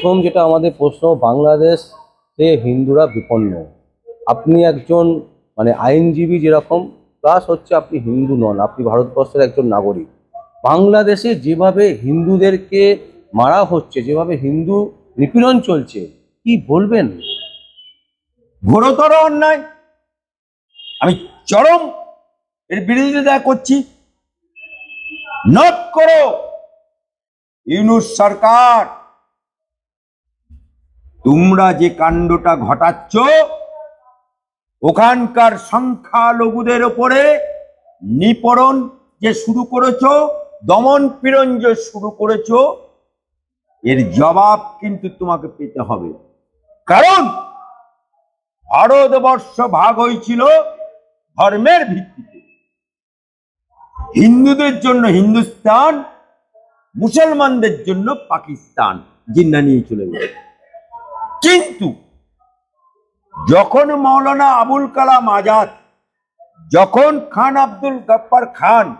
প্রথম যেটা আমাদের প্রশ্ন, বাংলাদেশে হিন্দুরা বিপন্ন। আপনি একজন মানে আইনজীবী যেরকম প্লাস হচ্ছে আপনি হিন্দু নন, আপনি ভারতবর্ষের একজন নাগরিক। বাংলাদেশে যেভাবে হিন্দুদেরকে মারা হচ্ছে, যেভাবে হিন্দু নিপীড়ন চলছে, কি বলবেন? ঘোরতর অন্যায়। আমি চরম এর বিরোধিতা করছি নোট করো। ইউনুস সরকার তোমরা যে কাণ্ডটা ঘটাচ্ছ, ওখানকার সংখ্যালঘুদের ওপরে নিপরণ যে শুরু করেছ, দমন পীড়ন যে শুরু করেছ, এর জবাব কিন্তু তোমাকে পেতে হবে। কারণ ভারতবর্ষ ভাগ হয়েছিল ধর্মের ভিত্তিতে। হিন্দুদের জন্য হিন্দুস্তান, মুসলমানদের জন্য পাকিস্তান, জিন্না নিয়ে চলে গেল। কিন্তু যখন মৌলানা আবুল কালাম আজাদ, যখন খান আব্দুল গপ্পার খান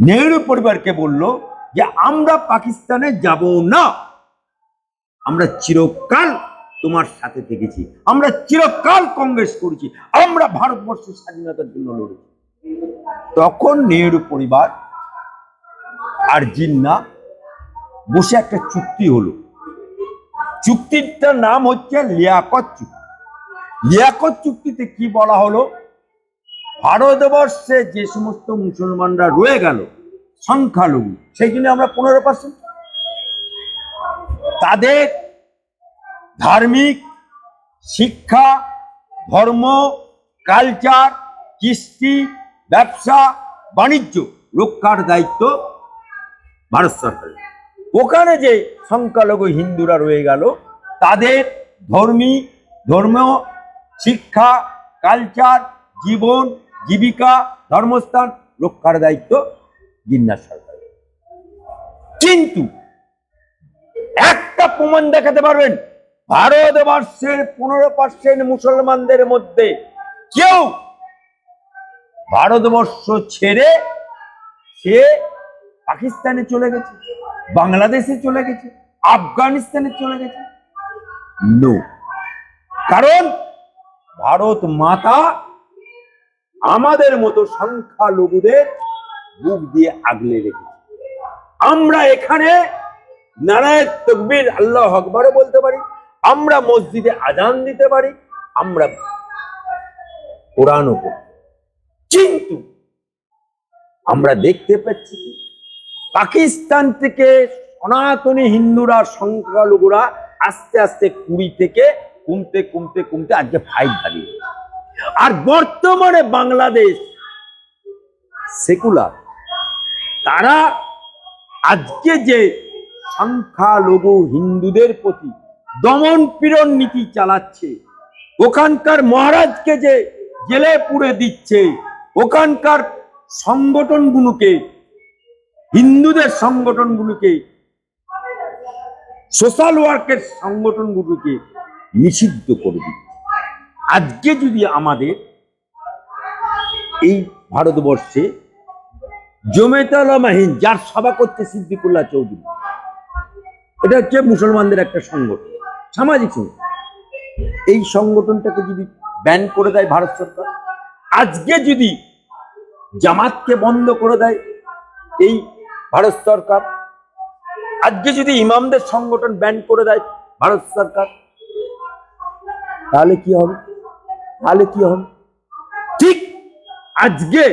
নেহরু পরিবারকে বলল যে, আমরা পাকিস্তানে যাব না। আমরা চিরকাল তোমার সাথে থেকেছি। আমরা চিরকাল কংগ্রেস করেছি। আমরা ভারতবর্ষের স্বাধীনতার জন্য লড়েছি। তখন নেহরু পরিবার আর জিন্না বসে একটা চুক্তি হলো। চুক্তিটার নাম হচ্ছে লিয়াকত চুক্তি। লিয়াকত চুক্তিতে কি বলা হলো? ভারতবর্ষে যে সমস্ত মুসলমানরা রয়ে গেল, সংখ্যালঘু, সেই জন্য আমরা পনেরো পার্সেন্ট তাদের ধার্মিক, শিক্ষা, ধর্ম কালচার কৃষ্টি, ব্যবসা, বাণিজ্য রক্ষার দায়িত্ব ভারত সরকারের। ওখানে যে সংখ্যালঘু হিন্দুরা রয়ে গেল, তাদের ধর্মী, ধর্ম, শিক্ষা, কালচার, জীবন, জীবিকা, ধর্মস্থান রক্ষার দায়িত্ব জিন্নাস সরকারের। কিন্তু একটা প্রমাণ দেখাতে পারবেন, ভারতবর্ষের পনেরো পার্সেন্ট মুসলমানদের মধ্যে কেউ ভারতবর্ষ ছেড়ে সে পাকিস্তানে চলে গেছে। বাংলাদেশে চলে গেছে আফগানিস্তানে চলে গেছে। নো কারণ ভারত মাতা আমাদের মতো সংখ্যালঘুদের বুক দিয়ে আগলে রেখেছে। আমরা এখানে নারায়ণ তকবির আল্লাহ আকবরও বলতে পারি আমরা মসজিদে আজান দিতে পারি আমরা কোরআনও পড়ি। কিন্তু আমরা দেখতে পাচ্ছি কি, পাকিস্তান থেকে সনাতনী হিন্দুরা, সংখ্যালঘুরা আস্তে আস্তে কুড়ি থেকে কমতে কমতে কমতে আজকে ফাইভ দাঁড়িয়ে আর বর্তমানে বাংলাদেশ সেকুলার তারা আজকে যে সংখ্যালঘু হিন্দুদের প্রতি দমন পীড়ন নীতি চালাচ্ছে, ওখানকার মহারাজকে যে জেলে পুড়ে দিচ্ছে, ওখানকার সংগঠনগুলোকে হিন্দুদের সংগঠনগুলোকে সোশ্যাল ওয়ার্কের সংগঠনগুলোকে নিষিদ্ধ করে দিচ্ছে। আজকে যদি আমাদের এই ভারতবর্ষে জমেতালামাহীন যার সভা করছে সিদ্দিকুল্লাহ চৌধুরী, এটা হচ্ছে মুসলমানদের একটা সংগঠন, সামাজিক সংগঠন। এই সংগঠনটাকে যদি ব্যান করে দেয় ভারত সরকার, আজকে যদি জামাতকে বন্ধ করে দেয়, এই ভারত সরকার। আজকে যদি ইমামদের সংগঠন ব্যান করে দেয় ভারত সরকার, তাহলে কি হবে? তাহলে কি হবে? ঠিক আজকে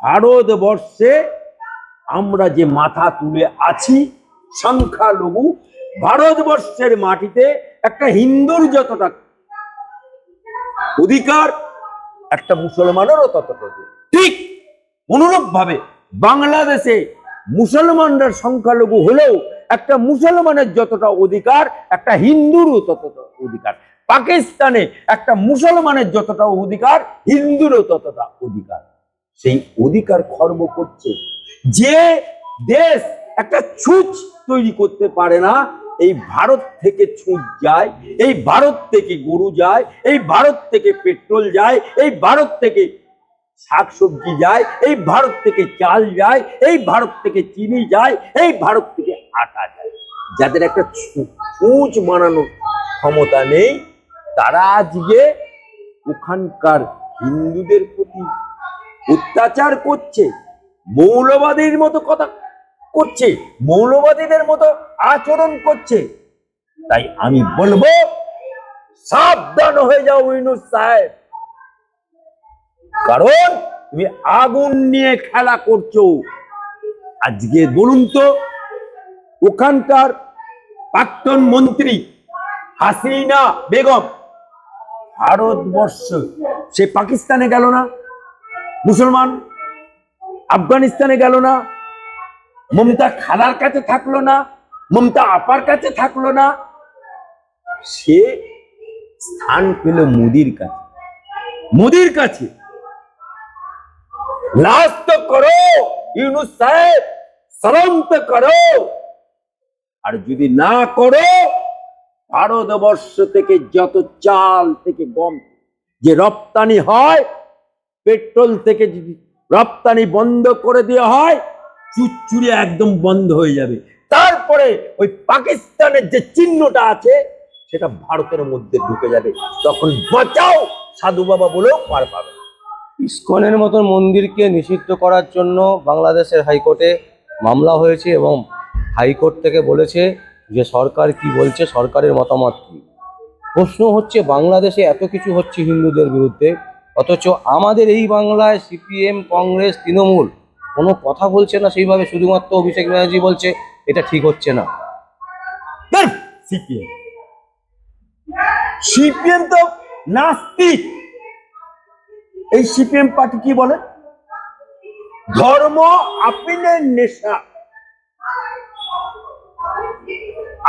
ভারতবর্ষে আমরা যে মাথা তুলে আছি, সংখ্যালঘু, ভারতবর্ষের মাটিতে একটা হিন্দুর যতটা অধিকার, একটা মুসলমানেরও ততটা। ঠিক অনুরূপ ভাবে বাংলাদেশে মুসলমানরা সংখ্যালঘু হলেও একটা মুসলমানের যতটা অধিকার, একটা হিন্দুরও ততটা অধিকার। পাকিস্তানে একটা মুসলমানের যতটা অধিকার, হিন্দুরও ততটা অধিকার। সেই অধিকার খর্ব করছে যে দেশ একটা ছুঁচ তৈরি করতে পারে না, এই ভারত থেকে ছুঁচ যায়, এই ভারত থেকে গরু যায়, এই ভারত থেকে পেট্রোল যায়, এই ভারত থেকে শাকসবজি যায়, এই ভারত থেকে চাল যায়, এই ভারত থেকে চিনি যায়, এই ভারত থেকে আটা যায়। যাদের একটা ছুঁচ বানানোর ক্ষমতা নেই, তারা আজকে ওখানকার হিন্দুদের প্রতি অত্যাচার করছে, মৌলবাদীর মতো কথা করছে, মৌলবাদীদের মতো আচরণ করছে। তাই আমি বলব, সাবধান হয়ে যাও ইউনুস সাহেব। কারণ তুমি আগুন নিয়ে খেলা করছ। আজকে বলুন তো, ওখানকার প্রাক্তন মন্ত্রী হাসিনা বেগম ভারতবর্ষ, সে পাকিস্তানে গেল না? মুসলমান আফগানিস্তানে গেল না? মমতা খালার কাছে থাকল না? মমতা আপার কাছে থাকল না? সে স্থান পেল মোদির কাছে। মোদির কাছে? লাশ তো করো, ইউনুস সাহেব সালাম তো করো। আর যদি না করো, ভারতবর্ষ থেকে যত চাল থেকে গম যে রপ্তানি হয়, পেট্রোল থেকে যদি রপ্তানি বন্ধ করে দেওয়া হয়, চুচুড়ি একদম বন্ধ হয়ে যাবে। তারপরে ওই পাকিস্তানের যে চিহ্নটা আছে, সেটা ভারতের মধ্যে ঢুকে যাবে। তখন বাঁচাও, সাধু বাবা বলেও পার পাবে। ইসকনের মতন মন্দিরকে নিষিদ্ধ করার জন্য বাংলাদেশের হাইকোর্টে মামলা হয়েছে এবং হাইকোর্ট থেকে বলেছে যে সরকার কি বলছে, সরকারের মতামত কি? প্রশ্ন হচ্ছে, বাংলাদেশে এত কিছু হচ্ছে হিন্দুদের বিরুদ্ধে, অথচ আমাদের এই বাংলায় সিপিএম, কংগ্রেস, তৃণমূল কোনো কথা বলছে না সেইভাবে শুধুমাত্র অভিষেক ব্যানার্জি বলছে, এটা ঠিক হচ্ছে না। সিপিএম। সিপিএম তো নাস্তিক। এই সিপিএম পার্টি কি বলে ধর্ম আপিনের নেশা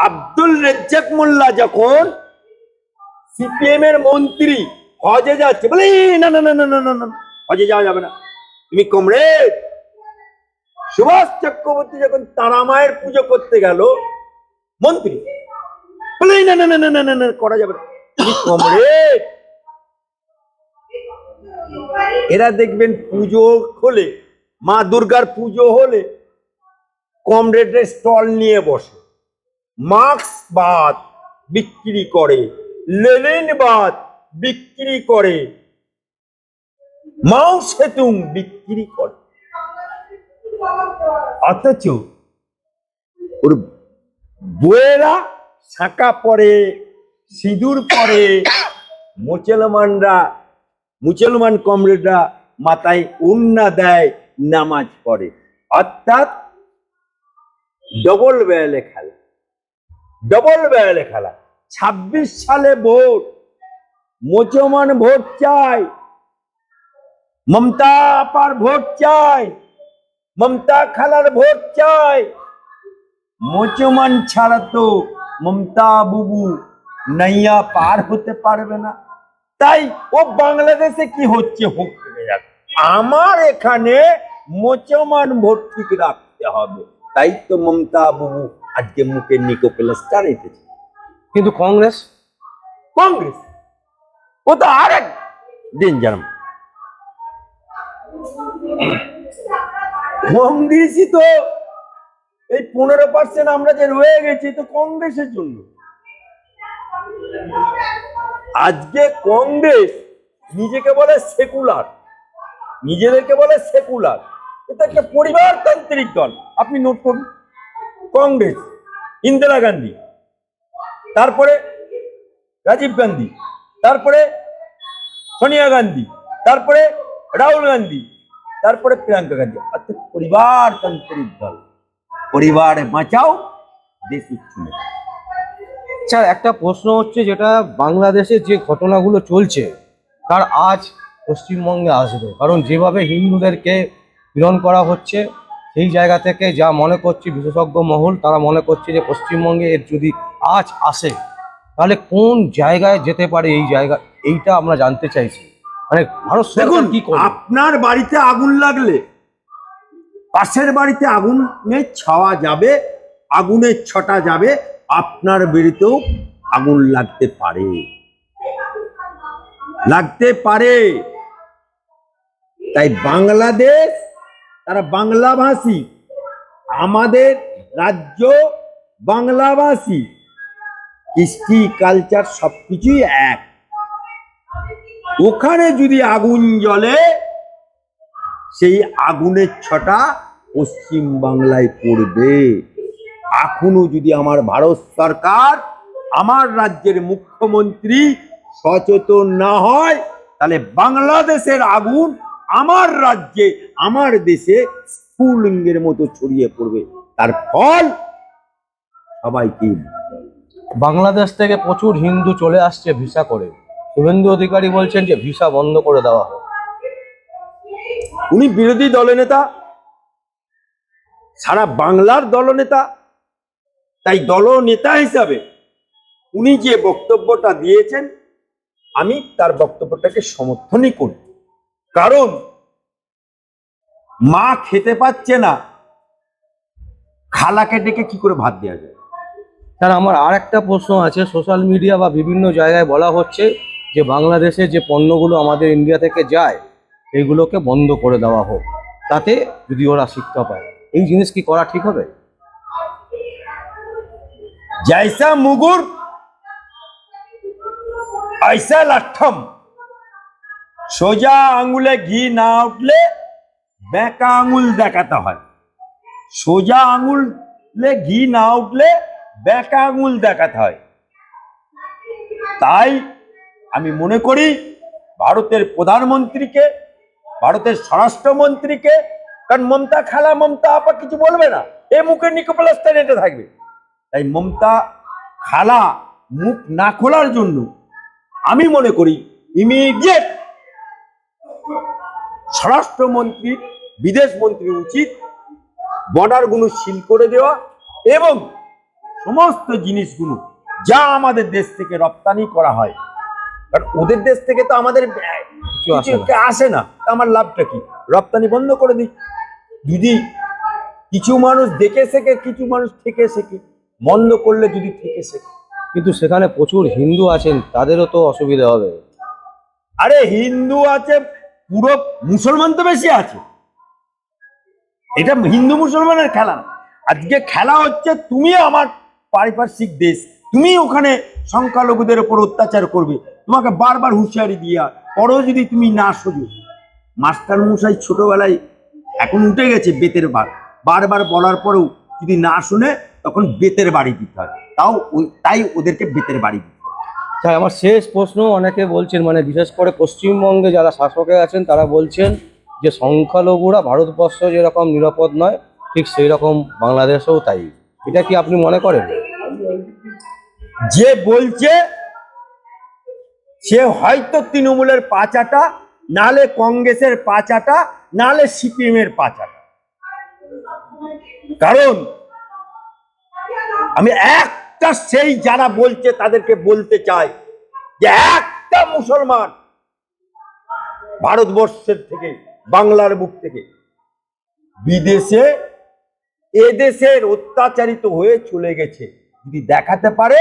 আব্দুল রেজ্জাক মোল্লা যখন সিপিএম এর মন্ত্রী হজে যাচ্ছে বলে না না না না না না হজে যাওয়া যাবে না তুমি কমরেড সুভাষ চক্রবর্তী যখন তারা মায়ের পুজো করতে গেল মন্ত্রী বলে না না না না না না করা যাবে না তুমি কমরেড এরা দেখবেন পুজো হলে, মা দুর্গার পুজো হলে কমরেডের স্টল নিয়ে বসে। মাস্ক বাদ বিক্রি করে, লেনিন বাদ বিক্রি করে মাও সেতুং বিক্রি করে। অথচ ওর বইয়েরা শাঁকা পরে, সিঁদুর পরে মুসলমানরা মুসলমান কমরেডরা মাথায় উন্না দেয় নামাজ পড়ে। অর্থাৎ ডবল বেয়ালে খেলা। ডবল বেয়ালে খেলা। ছাব্বিশ সালে ভোট। মুসলমান ভোট চায় মমতা আপার ভোট চায় মমতা খালার ভোট চায় মুসলমান ছাড়া তো মমতা বুবু নাইয়া পার হতে পারবে না। তাই ও বাংলাদেশে কি হচ্ছে হোক আমার এখানে মোচমান ভোট ঠিক রাখতে হবে। তাই তো মমতা বাবু আজকে মুখে নিকো প্লাস্টার রেখেছে কিন্তু কংগ্রেস? কংগ্রেস? ও তো আর এক ডেঞ্জার কংগ্রেসই তো এই পনেরো পার্সেন্ট আমরা যে রয়ে গেছি তো কংগ্রেসের জন্য। আজকে কংগ্রেস নিজেকে বলে সেকুলার, নিজেদেরকে বলে সেকুলার। এটা একটা পরিবারতান্ত্রিক দল। আপনি নোট করুন, কংগ্রেস, ইন্দিরা গান্ধী, তারপরে রাজীব গান্ধী, তারপরে সোনিয়া গান্ধী, তারপরে রাহুল গান্ধী, তারপরে প্রিয়াঙ্কা গান্ধী। অর্থাৎ পরিবারতান্ত্রিক দল। পরিবার বাঁচাও, দেশ উচ্ছন্ন আচ্ছা একটা প্রশ্ন হচ্ছে যেটা বাংলাদেশে যে ঘটনাগুলো চলছে তার আজ পশ্চিমবঙ্গে আসবে। কারণ যেভাবে হিন্দুদেরকে পীড়ন করা হচ্ছে সেই জায়গা থেকে যা মনে করছে বিশেষজ্ঞ মহল তারা মনে করছে যে পশ্চিমবঙ্গে এর যদি আজ আসে তাহলে কোন জায়গায় যেতে পারে এই জায়গা এইটা আমরা জানতে চাইছি। মানে ভারত দেখুন কি আপনার বাড়িতে আগুন লাগলে পাশের বাড়িতে আগুনের ছাওয়া যাবে আগুনের ছটা যাবে আপনার বাড়িতেও আগুন লাগতে পারে। লাগতে পারে। তাই বাংলাদেশ, তারা বাংলাভাষী। আমাদের রাজ্য বাংলাভাষী। কৃষ্টি, কালচার সবকিছুই এক। ওখানে যদি আগুন জ্বলে, সেই আগুনের ছটা পশ্চিম বাংলায় পড়বে। এখনও যদি আমার ভারত সরকার আমার রাজ্যের মুখ্যমন্ত্রী সচেতন না হয় তাহলে বাংলাদেশের আগুন আমার রাজ্যে আমার দেশে স্ফুলিঙ্গের মতো ছড়িয়ে পড়বে। তার ফল সবাইকে বাংলাদেশ থেকে প্রচুর হিন্দু চলে আসছে ভিসা করে। শুভেন্দু অধিকারী বলছেন যে ভিসা বন্ধ করে দেওয়া হোক উনি বিরোধী দলনেতা সারা বাংলার দলনেতা তাই দলনেতা হিসাবে উনি যে বক্তব্যটা দিয়েছেন, আমি তার বক্তব্যটাকে সমর্থনই করি। কারণ মা খেতে পাচ্ছে না, খালাকে ডেকে কি করে ভাত দেওয়া যায়? স্যার, আমার আর একটা প্রশ্ন আছে। সোশ্যাল মিডিয়া বা বিভিন্ন জায়গায় বলা হচ্ছে যে বাংলাদেশে যে পণ্যগুলো আমাদের ইন্ডিয়া থেকে যায় এইগুলোকে বন্ধ করে দেওয়া হোক। তাতে যদি ওরা শিক্ষা পায়, এই জিনিস কি করা ঠিক হবে? জৈসা মুগুর ऐसा লাঠম সোজা আঙুলে ঘি না উঠলে বেঁকা আঙুল দেখাতে হয় সোজা আঙুলে ঘি না উঠলে বেঁকা আঙুল দেখাতে হয় তাই আমি মনে করি ভারতের প্রধানমন্ত্রীকে ভারতের স্বরাষ্ট্রমন্ত্রীকে কারণ মমতা খালা মমতা আপা কিছু বলবে না এ মুখে নিকোপ্লাস্টার এটা থাকবে তাই মমতা খালা মুখ না খোলার জন্য আমি মনে করি ইমিডিয়েট স্বরাষ্ট্রমন্ত্রীর বিদেশ মন্ত্রীর উচিত বর্ডারগুলো সিল করে দেওয়া এবং সমস্ত জিনিসগুলো যা আমাদের দেশ থেকে রপ্তানি করা হয়। কারণ ওদের দেশ থেকে তো আমাদের আসে না। আসে না। তা আমার লাভটা কি? রপ্তানি বন্ধ করে দিই। যদি কিছু মানুষ দেখে শেখে কিছু মানুষ থেকে শেখে। বন্ধ করলে যদি থেকে শেখে কিন্তু সেখানে প্রচুর হিন্দু আছেন, তাদেরও তো অসুবিধা হবে। আরে হিন্দু আছে, পুরো মুসলমান তো বেশি আছে। এটা হিন্দু মুসলমানের খেলা আজকে খেলা হচ্ছে তুমি আমার পারিপার্শ্বিক দেশ, তুমি ওখানে সংখ্যালঘুদের উপর অত্যাচার করবে। তোমাকে বারবার হুঁশিয়ারি দিয়া, পরেও যদি তুমি না সোজো। মাস্টার মশাই ছোটবেলায় এখন উঠে গেছে বেতের বার বারবার বলার পরেও যদি না শুনে তখন বেতের বাড়ি দিতে হয়। তাও তাই ওদেরকে বেতের বাড়ি দিতে হয়। তাই আমার শেষ প্রশ্ন অনেকে বলছেন মানে বিশেষ করে পশ্চিমবঙ্গে যারা শাসকে আছেন তারা বলছেন যে সংখ্যালঘুরা ভারতবর্ষ যেরকম নিরাপদ নয় ঠিক সেই রকম বাংলাদেশেও তাই। এটা কি আপনি মনে করেন? যে বলছে সে হয়তো তৃণমূলের পাচাটা নালে কংগ্রেসের পাচাটা নালে সিপিএম এর পাচাটা। কারণ আমি একটা সেই যারা বলছে তাদেরকে বলতে চাই যে একটা মুসলমান ভারতবর্ষের থেকে, বাংলার বুক থেকে বিদেশে, এদেশের অত্যাচারিত হয়ে চলে গেছে। যদি দেখাতে পারে,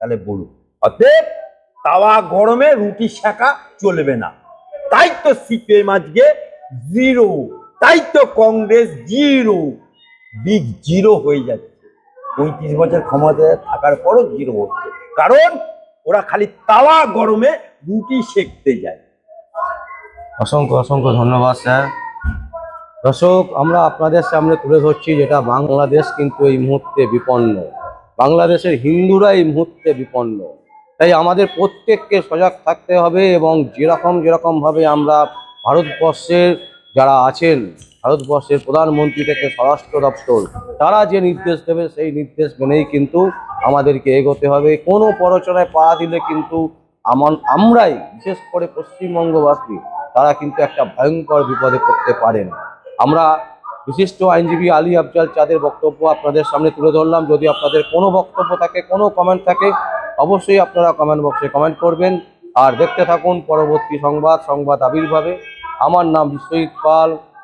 তাহলে বলুন। অতএব তাওয়া গরমে রুটি শাখা চলবে না। তাই তো সিপিএম আজকে জিরো। তাই তো কংগ্রেস জিরো। বিগ জিরো হয়ে যাচ্ছে। পঁয়ত্রিশ বছর ক্ষমতায় থাকার পরও জিরো হচ্ছে কারণ ওরা খালি তাওয়া গরমে রুটি সেকতে যায়। অসংখ্য অসংখ্য ধন্যবাদ, স্যার। দর্শক, আমরা আপনাদের সামনে তুলে ধরছি যেটা বাংলাদেশ কিন্তু এই মুহূর্তে বিপন্ন। বাংলাদেশের হিন্দুরা এই মুহূর্তে বিপন্ন। তাই আমাদের প্রত্যেককে সজাগ থাকতে হবে এবং যেরকম, যেরকমভাবে আমরা ভারতবর্ষের যারা আছেন ভারতবর্ষের প্রধানমন্ত্রী থেকে স্বরাষ্ট্র দপ্তর, তারা যে নির্দেশ দেবে সেই নির্দেশ মেনেই কিন্তু আমাদেরকে এগোতে হবে। কোনো প্ররোচনায় পা দিলে কিন্তু আমার আমরাই, বিশেষ করে পশ্চিমবঙ্গবাসী, তারা কিন্তু একটা ভয়ঙ্কর বিপদে পড়তে পারেন আমরা বিশিষ্ট আইনজীবী আলী আফজাল চাঁদের বক্তব্য আপনাদের সামনে তুলে ধরলাম। যদি আপনাদের কোনো বক্তব্য থাকে, কোনো কমেন্ট থাকে, অবশ্যই আপনারা কমেন্ট বক্সে কমেন্ট করবেন। আর দেখতে থাকুন পরবর্তী সংবাদ সংবাদ আবির্ভাবে। আমার নাম বিশ্বজিৎ পাল।